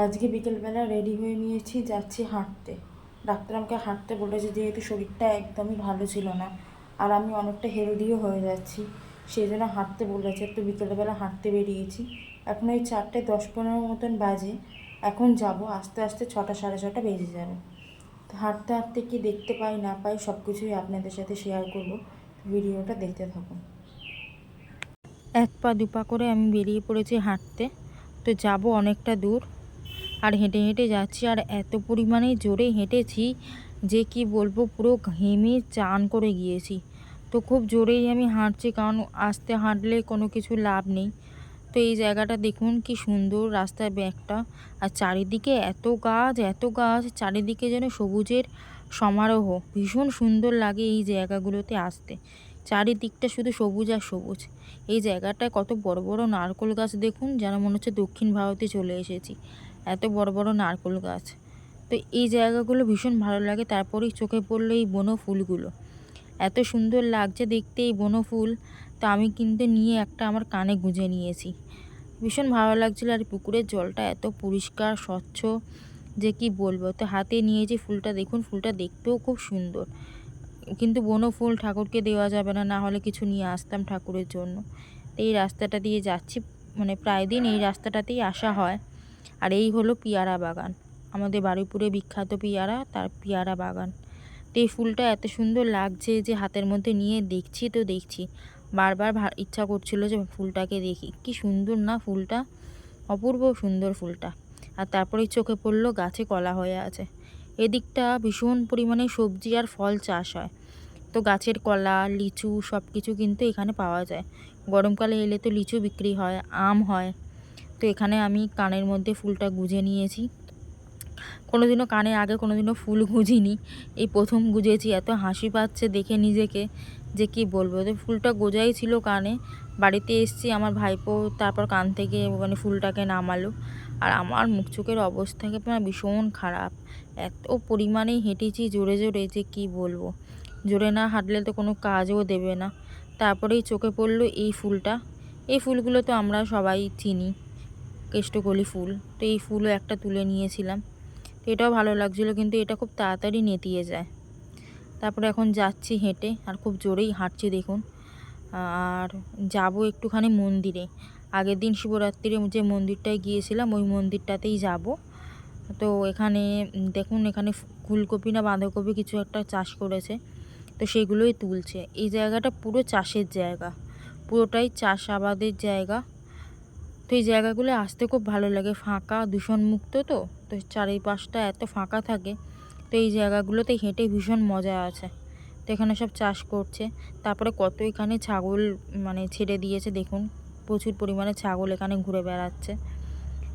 আজকে বিকেলবেলা রেডি হয়ে নিয়েছি, যাচ্ছি হাঁটতে। ডাক্তার আমাকে হাঁটতে বলেছে যেহেতু শরীরটা একদমই ভালো ছিল না, আর আমি অনেকটা হেলদিও হয়ে যাচ্ছি, সেই জন্য হাঁটতে বলেছে। তো বিকেলবেলা হাঁটতে বেরিয়েছি। এখন ওই চারটে দশ পনেরো মতন বাজে, এখন যাব, আস্তে আস্তে ছটা সাড়ে ছটা বেজে যাবে। তো হাঁটতে হাঁটতে কি দেখতে পাই না পাই সব কিছুই আপনাদের সাথে শেয়ার করব। ভিডিওটা দেখতে থাকুন। এক পা দুপা করে আমি বেরিয়ে পড়েছি হাঁটতে। তো যাব অনেকটা দূর। আর হেঁটে হেঁটে যাচ্ছি আর এত পরিমাণে জোরে হেঁটেছি যে কি বলব, পুরো ঘেমে চান করে গিয়েছি। তো খুব জোরেই আমি হাঁটছি, কারণ আস্তে হাঁটলে কোনো কিছু লাভ নেই। তো এই জায়গাটা দেখুন কি সুন্দর রাস্তার ব্যাগটা আর চারিদিকে এত গাছ এত গাছ, চারিদিকে যেন সবুজের সমারোহ। ভীষণ সুন্দর লাগে এই জায়গাগুলোতে আসতে। চারিদিকটা শুধু সবুজ আর সবুজ। এই জায়গাটায় কত বড় বড় নারকোল গাছ দেখুন, যেন মনে হচ্ছে দক্ষিণ ভারতে চলে এসেছি। এত বড় বড় নারকোল গাছ। তো এই জায়গাগুলো ভীষণ ভালো লাগে। তারপরেই চোখে পড়ল এই বনো ফুলগুলো এত সুন্দর লাগছে দেখতে এই বনো ফুল তো আমি কিন্তু নিয়ে একটা আমার কানে গুঁজে নিয়েছি। ভীষণ ভালো লাগছিল আর পুকুরের জলটা এত পরিষ্কার, স্বচ্ছ, যে কি বলব? তো হাতে নিয়েছি ফুলটা, দেখুন ফুলটা দেখতেও খুব সুন্দর। কিন্তু বনো ফুল ঠাকুরকে দেওয়া যাবে না না হলে কিছু নিয়ে আসতাম ঠাকুরের জন্য। তো এই রাস্তাটা দিয়ে যাচ্ছি মানে প্রায় দিন এই রাস্তাটাতেই আসা হয়। আর এই হলো পিয়ারা বাগান। আমাদের বারুইপুরে বিখ্যাত পিয়ারা, তার পিয়ারা বাগান। তো এই ফুলটা এত সুন্দর লাগছে যে হাতের মধ্যে নিয়ে দেখছি, তো দেখছি। বারবার ইচ্ছা করছিল যে ফুলটাকে দেখি। কি সুন্দর না ফুলটা? অপূর্ব সুন্দর ফুলটা। আর তারপরে চোখে পড়ল গাছে কলা হয়ে আছে। এদিকটা ভীষণ পরিমাণে সবজি আর ফল চাষ হয়। তো গাছের কলা, লিচু সব কিছু কিন্তু এখানে পাওয়া যায়। গরমকালে এলে তো লিচু বিক্রি হয়, আম হয়। তো এখানে আমি কানের মধ্যে ফুলটা গুজে নিয়েছি। দিনও কানে আগে দিনও ফুল গুঁজিনি। এই প্রথম গুজেছি, এত হাসি পাচ্ছে দেখে নিজেকে যে কি বলব? তো ফুলটা গোজাই ছিল কানে। বাড়িতে এসছি, আমার ভাইপো তারপর কান থেকে মানে ফুলটাকে নামালো। আর আমার মুখ চোখের অবস্থা না ভীষণ খারাপ। এত পরিমাণেই হেঁটেছি জোরে জোরে যে কি বলব? জোরে না হাঁটলে তো কোনো কাজও দেবে না। তারপরেই চোখে পড়ল এই ফুলটা। এই ফুলগুলো তো আমরা সবাই চিনি। কেষ্টকলি ফুল। তো এই ফুলও একটা তুলে নিয়েছিলাম। তো এটাও ভালো লাগছিল, কিন্তু এটা খুব তাড়াতাড়ি নেতিয়ে যায়। তারপরে এখন যাচ্ছি হেঁটে, আর খুব জোরেই হাঁটছি দেখুন। আর যাব একটুখানি মন্দিরে। আগের দিন শিবরাত্রিরে যে মন্দিরটায় গিয়েছিলাম, ওই মন্দিরটাতেই যাব। তো এখানে, দেখুন, এখানে ফুলকপি না বাঁধাকপি কিছু একটা চাষ করেছে। তো সেগুলোই তুলছে। এই জায়গাটা পুরো চাষের জায়গা। পুরোটাই চাষাবাদের জায়গা। তো এই জায়গাগুলো আসতে খুব ভালো লাগে। ফাঁকা, দূষণমুক্ত তো তো চারিপাশটা এত ফাঁকা থাকে, তো এই জায়গাগুলোতে হেঁটে ভীষণ মজা আছে। তো এখানে সব চাষ করছে, তারপরে কত এখানে ছাগল মানে ছেড়ে দিয়েছে দেখুন, প্রচুর পরিমাণে ছাগল এখানে ঘুরে বেড়াচ্ছে।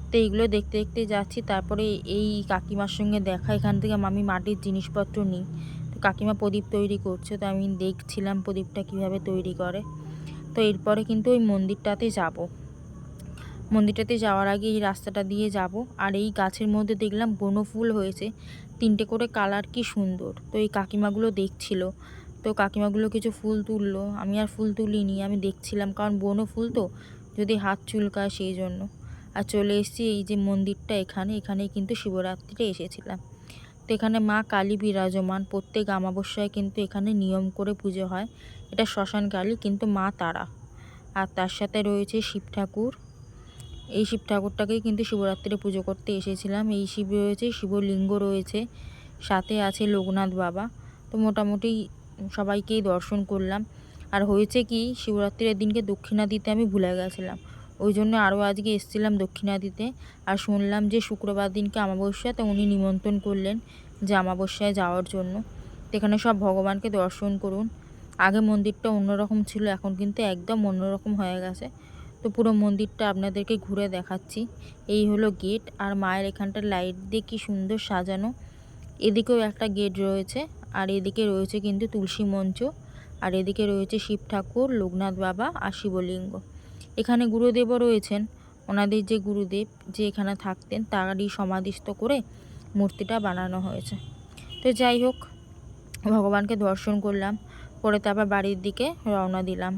তো এইগুলো দেখতে দেখতে যাচ্ছি, তারপরে এই কাকিমার সঙ্গে দেখা, এখান থেকে আমি মাটির জিনিসপত্র নিই। তো কাকিমা প্রদীপ তৈরি করছে, তো আমি দেখছিলাম প্রদীপটা কীভাবে তৈরি করে। তো এরপরে কিন্তু ওই মন্দিরটাতে যাব। মন্দিরটাতে যাওয়ার আগে এই রাস্তাটা দিয়ে যাব। আর এই গাছের মধ্যে দেখলাম বনফুল হয়েছে। তিনটে করে কালার কি সুন্দর। তো এই কাকিমাগুলো দেখছিল। তো কাকিমাগুলো কিছু ফুল তুললো। আমি আর ফুল তুলিনি, আমি দেখছিলাম কারণ বনো ফুল তো, যদি হাত চুলকায় সেই জন্য। আর চলে এসেছি এই যে মন্দিরটা এখানে এখানে কিন্তু শিবরাত্রিতে এসেছিলাম। তো এখানে মা কালী বিরাজমান, প্রত্যেক অমাবস্যায় কিন্তু এখানে নিয়ম করে পুজো হয়। এটা শ্মশান কালী, কিন্তু মা তারা। আর তার সাথে রয়েছে শিব ঠাকুর। এই শিব ঠাকুরটাকেই কিন্তু শিবরাত্রিরে পুজো করতে এসেছিলাম। এই শিব রয়েছে, শিবলিঙ্গ রয়েছে, সাথে আছে লোকনাথ বাবা। তো মোটামুটি সবাইকেই দর্শন করলাম। আর হয়েছে কি, শিবরাত্রির দিনকে দক্ষিণা দিতে আমি ভুলে গেছিলাম। ওই জন্য আরও আজকে এসেছিলাম দক্ষিণা দিতে। আর শুনলাম যে শুক্রবার দিনকে অমাবস্যা, তো উনি নিমন্ত্রণ করলেন যে অমাবস্যায় যাওয়ার জন্য। এখানে সব ভগবানকে দর্শন করুন। আগে মন্দিরটা অন্যরকম ছিল, এখন কিন্তু একদম অন্যরকম হয়ে গেছে। তো পুরো মন্দিরটা আপনাদেরকে ঘুরে দেখাচ্ছি। এই হলো গেট আর মায়ের এখানটার লাইট দিয়ে কী সুন্দর সাজানো। এদিকেও একটা গেট রয়েছে আর এদিকে রয়েছে কিন্তু তুলসী মঞ্চ আর এদিকে রয়েছে শিব ঠাকুর, লোকনাথ বাবা আর শিবলিঙ্গ। এখানে গুরুদেবও রয়েছেন। ওনাদের যে গুরুদেব যে এখানে থাকতেন তারই সমাধিস্থ করে মূর্তিটা বানানো হয়েছে। তো যাই হোক, ভগবানকে দর্শন করলাম, পরে তারপর বাড়ির দিকে রওনা দিলাম।